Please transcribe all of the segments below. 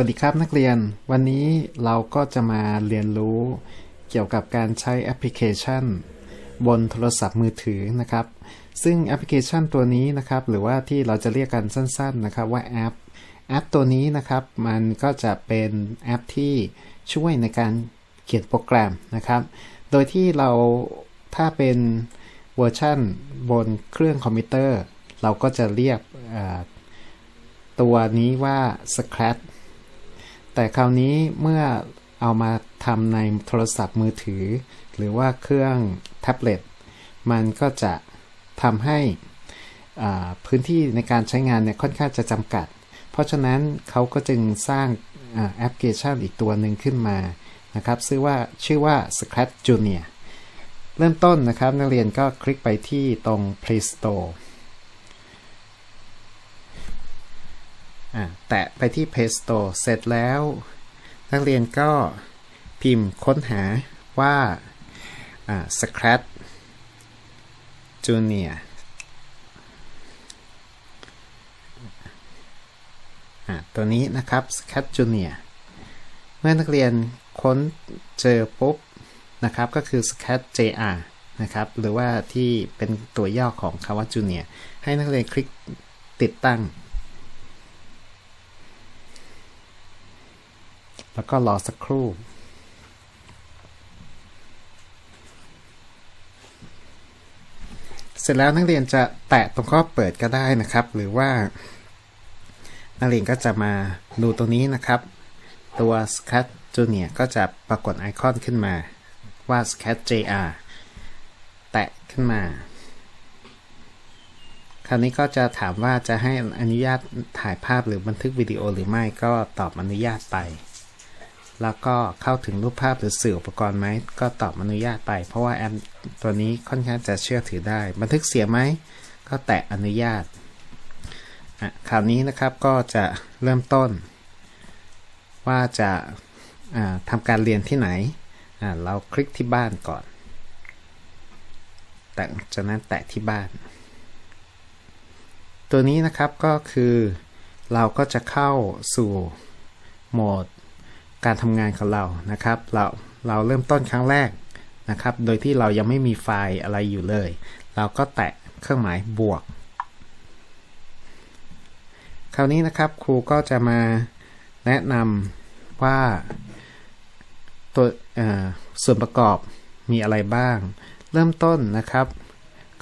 วัสดีครับนักเรียน วันนี้เราก็จะมาเรียนรู้เกี่ยวกับการใช้แอปพลิเคชัน บนโทรศัพท์มือถือนะครับ ซึ่งแอปพลิเคชันตัวนี้นะครับ หรือว่าที่เราจะเรียกกันสั้นๆนะครับว่าแอป แอปตัวนี้นะครับ มันก็จะเป็นแอปที่ช่วยในการเขียนโปรแกรมนะครับ โดยที่เราถ้าเป็นเวอร์ชันบนเครื่องคอมพิวเตอร์ เราก็จะเรียกตัวนี้ว่า Scratch แต่คราวนี้เมื่อเอามาทำในโทรศัพท์มือถือ หรือว่าเครื่องแท็บเล็ตมันก็จะทำให้พื้นที่ในการใช้งานเนี่ยค่อนข้างจะจำกัด เพราะฉะนั้นเขาก็จึงสร้างแอปพลิเคชันอีกตัวหนึ่งขึ้นมานะครับชื่อว่าชื่อว่า Scratch Junior เริ่มต้นนะครับ นักเรียนก็คลิกไปที่ตรง Play Store แตะไปที่ Play Store เสร็จแล้ว นักเรียนก็พิมพ์ค้นหาว่า Scratch Junior ตัวนี้นะครับ Scratch Junior เมื่อนักเรียนค้นเจอปุ๊บนะครับก็คือ Scratch JR นะครับหรือว่าที่เป็นตัวย่อของคำว่า Junior ให้นักเรียนคลิกติดตั้ง แล้วก็รอสักครู่เสร็จแล้วนักเรียนจะแตะตรงข้อเปิดก็ได้นะครับ หรือว่า นักเรียนก็จะมาดูตรงนี้นะครับ ตัว Sketch Junior ก็จะปรากฏไอคอนขึ้นมาว่า Sketch JR แตะขึ้นมา คราวนี้ก็จะถามว่าจะให้อนุญาตถ่ายภาพหรือบันทึกวิดีโอหรือไม่ก็ตอบอนุญาตไป แล้วก็เข้าถึงรูปภาพหรือสื่ออุปกรณ์ไหม ก็ตอบอนุญาตไป เพราะว่าแอปตัวนี้ค่อนข้างจะเชื่อถือได้ บันทึกเสียงไหม ก็แตะอนุญาตคราวนี้นะครับก็จะเริ่มต้น ว่าจะทำการเรียนที่ไหน เราคลิกที่บ้านก่อน แต่จากนั้นแตะที่บ้าน ตัวนี้นะครับก็คือเราก็จะเข้าสู่โหมด การทำงานของเรานะครับ เราเราเริ่มต้นครั้งแรกนะครับ โดยที่เรายังไม่มีไฟล์อะไรอยู่เลย เราก็แตะเครื่องหมายบวก คราวนี้นะครับครูก็จะมาแนะนำว่าตัวส่วนประกอบมีอะไรบ้าง เริ่มต้นนะครับ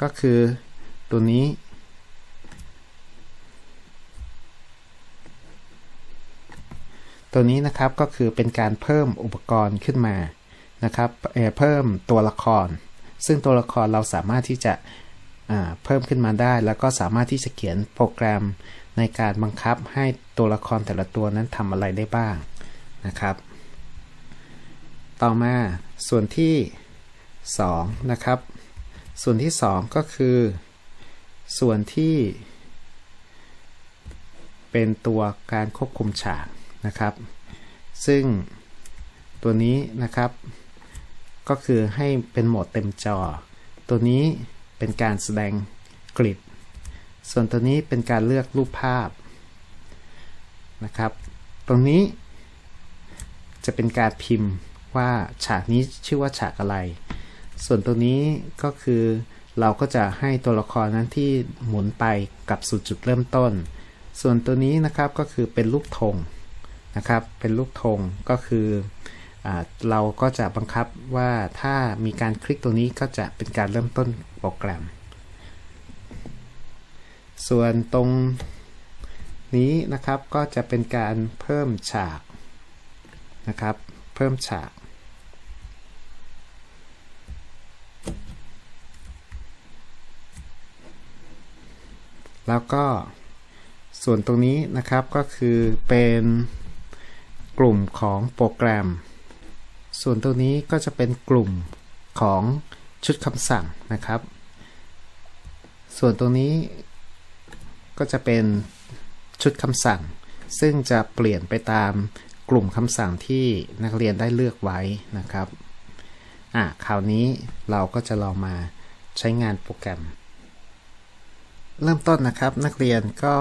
ก็คือตัวนี้ ตัวนี้นะครับก็คือเป็นการเพิ่มอุปกรณ์ขึ้นมานะครับเเพิ่มตัวละคร ซึ่งตัวละครเราสามารถที่จะเพิ่มขึ้นมาได้ แล้วก็สามารถที่จะเขียนโปรแกรมในการบังคับให้ตัวละครแต่ละตัวนั้นทำอะไรได้บ้างนะครับ ต่อมาส่วนที่2นะครับ ส่วนที่ 2 ก็คือ ส่วนที่ เป็นตัวการควบคุมฉาก นะครับ ซึ่งตัวนี้นะครับ ก็คือให้เป็นโหมดเต็มจอ ตัวนี้เป็นการแสดงกริดส่วนตัวนี้เป็นการเลือกรูปภาพนะครับ ตรงนี้จะเป็นการพิมพ์ว่าฉากนี้ชื่อว่าฉากอะไร ส่วนตัวนี้ก็คือเราก็จะให้ตัวละครนั้นที่หมุนไปกับสู่จุดเริ่มต้น ส่วนตัวนี้นะครับก็คือเป็นรูปธง นะครับ เป็นลูกธงก็คืออเราก็จะบังคับว่าถ้ามีการคลิกตรงนี้ก็จะเป็นการเริ่มต้นโปรแกรม ส่วนตรงนี้นะครับก็จะเป็นการเพิ่มฉากนะครับ เพิ่มฉากแล้วก็ส่วนตรงนี้นะครับก็คือเป็น กลุ่มของโปรแกรม ส่วนตัวนี้ก็จะเป็นกลุ่มของชุดคำสั่งนะครับ ส่วนตรงนี้ก็จะเป็นชุดคำสั่ง ซึ่งจะเปลี่ยนไปตามกลุ่มคำสั่งที่นักเรียนได้เลือกไว้นะครับอะคราวนี้เราก็จะลองมาใช้งานโปรแกรม เริ่มต้นนะครับนักเรียนก็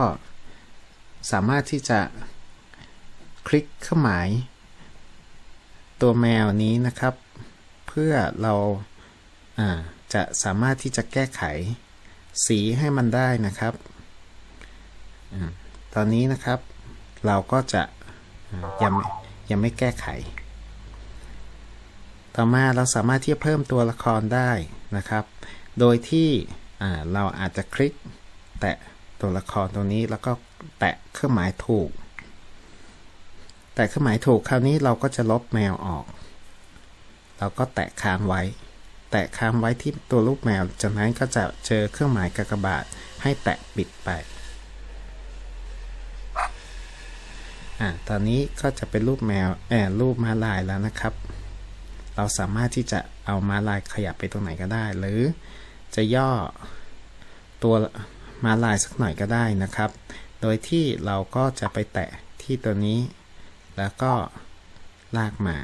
สามารถที่จะ คลิกเครื่องหมาย ตัวแมวนี้นะครับ เพื่อเราาจะสามารถที่จะแก้ไขสีให้มันได้นะครับอตอนนี้นะครับ เราก็จะยังยังไม่แก้ไข ต่อมาเราสามารถที่จะเพิ่มตัวละครได้นะครับ โดยที่เราอาจจะคลิกแตะตัวละครตรงนี้แล้วก็แตะเครื่องหมายถูก แตะเครื่องหมายถูกคราวนี้เราก็จะลบแมวออก เราก็แตะค้างไว้ แตะค้างไว้ที่ตัวรูปแมว จากนั้นก็จะเจอเครื่องหมายกากบาทให้แตะปิดไป อ่า ตอนนี้ก็จะเป็นรูปแมวแอบรูปม้าลายแล้วนะครับ เราสามารถที่จะเอาม้าลายขยับไปตรงไหนก็ได้ หรือจะย่อตัวม้าลายสักหน่อยก็ได้นะครับ โดยที่เราก็จะไปแตะที่ตัวนี้ แล้วก็ลากมา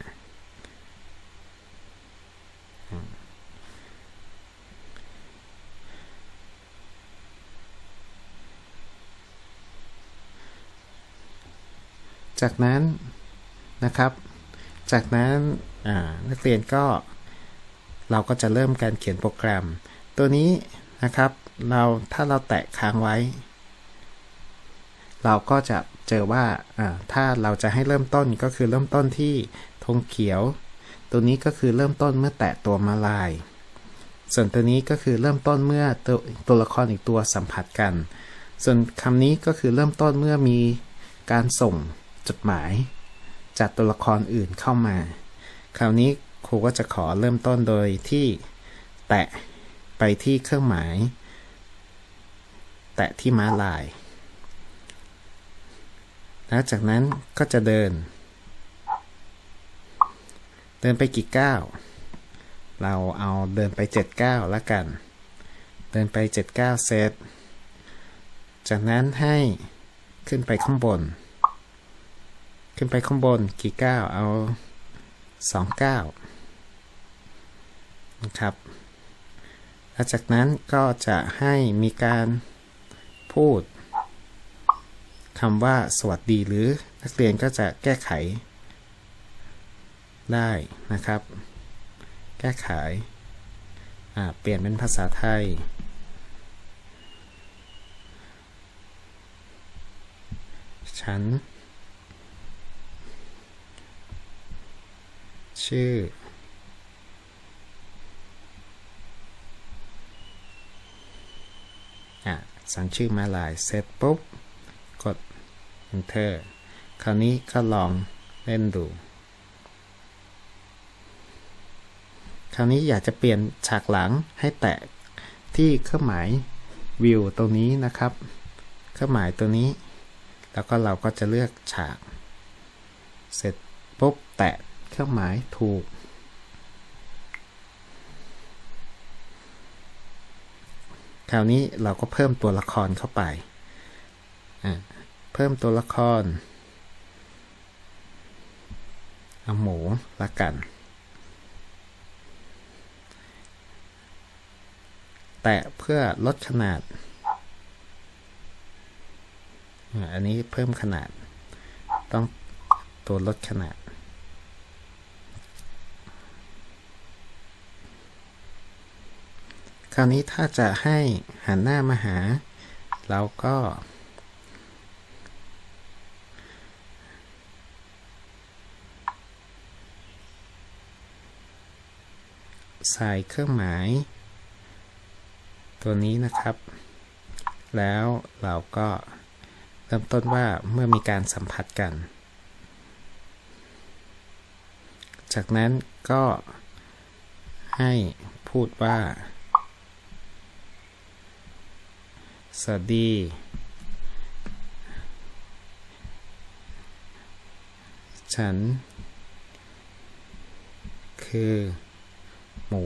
จากนั้นนะครับ จากนั้นนักเรียนก็เราก็จะเริ่มการเขียนโปรแกรม ตัวนี้นะครับ เราถ้าเราแตะค้างไว้ เราก็จะเจอว่าถ้าเราจะให้เริ่มต้นก็คือเริ่มต้นที่ธงเขียว ตัวนี้ก็คือเริ่มต้นเมื่อแตะตัวมาลาย ส่วนตัวนี้ก็คือเริ่มต้นเมื่อตัวตัวละครอีกตัวสัมผัสกัน ส่วนคำนี้ก็คือเริ่มต้นเมื่อมีการส่งจดหมาย จากตัวละครอื่นเข้ามา คราวนี้ครูก็จะขอเริ่มต้นโดยที่แตะไปที่เครื่องหมาย แตะที่ม้าลาย แล้วจากนั้นก็จะเดิน เดินไปกี่ก้าวเราเอาเดินไป7ก้าวล้วกัน เดินไป7ก้าวเซตจากนั้นให้ขึ้นไปข้างบน ขึ้นไปข้างบนกี่ก้าวเอา2ก้าวนะครับแล้วจากนั้นก็จะให้มีการพูด คำว่าสวัสดีหรือนักเรียนก็จะแก้ไข ได้นะครับ แก้ไข เปลี่ยนเป็นภาษาไทย ฉัน ชื่อสั่งชื่อมาลาย เสร็จปุ๊บ กด enter คราวนี้ก็ลองเล่นดู คราวนี้อยากจะเปลี่ยนฉากหลังให้แตะที่เครื่องหมายวิวตรงนี้นะครับ เครื่องหมายตัวนี้ แล้วก็เราก็จะเลือกฉาก เสร็จปุ๊บแตะเครื่องหมายถูกคราวนี้เราก็เพิ่มตัวละครเข้าไป อ่า เพิ่มตัวละคร เอาหมูละกัน แต่เพื่อลดขนาด อันนี้เพิ่มขนาด ต้องตัวลดขนาดคราวนี้ถ้าจะให้หันหน้ามาหา เราก็ ใส่เครื่องหมาย ตัวนี้นะครับ แล้วเราก็เริ่มต้นว่าเมื่อมีการสัมผัสกัน จากนั้นก็ให้พูดว่า สวัสดี ฉัน คือ หมู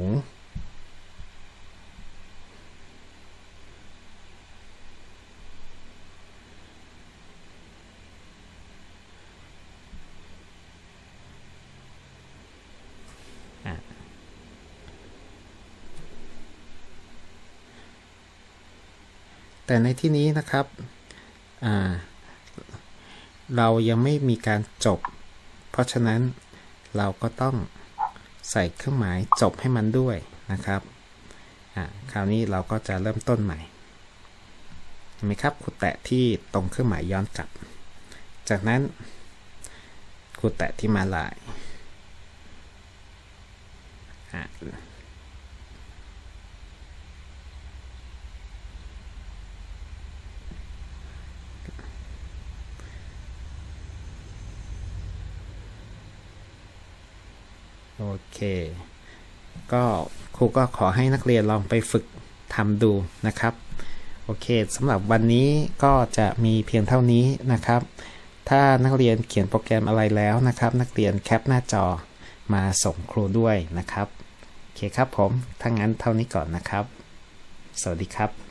แต่ในที่นี้นะครับเรายังไม่มีการจบ เพราะฉะนั้นเราก็ต้อง ใส่เครื่องหมายจบให้มันด้วยนะครับคราวนี้เราก็จะเริ่มต้นใหม่เห็นไหมครับขุดแตะที่ตรงเครื่องหมายย้อนกลับ จากนั้นขุดแตะที่มาลายอ่า โอ เค ก็ครูก็ขอให้นักเรียนลองไปฝึกทำดูนะครับ โอเคสำหรับวันนี้ก็จะมีเพียงเท่านี้นะครับ ถ้านักเรียนเขียนโปรแกรมอะไรแล้วนะครับ นักเรียนแคปหน้าจอมาส่งครูด้วยนะครับ โอเคครับผมถ้างั้นเท่านี้ก่อนนะครับ สวัสดีครับ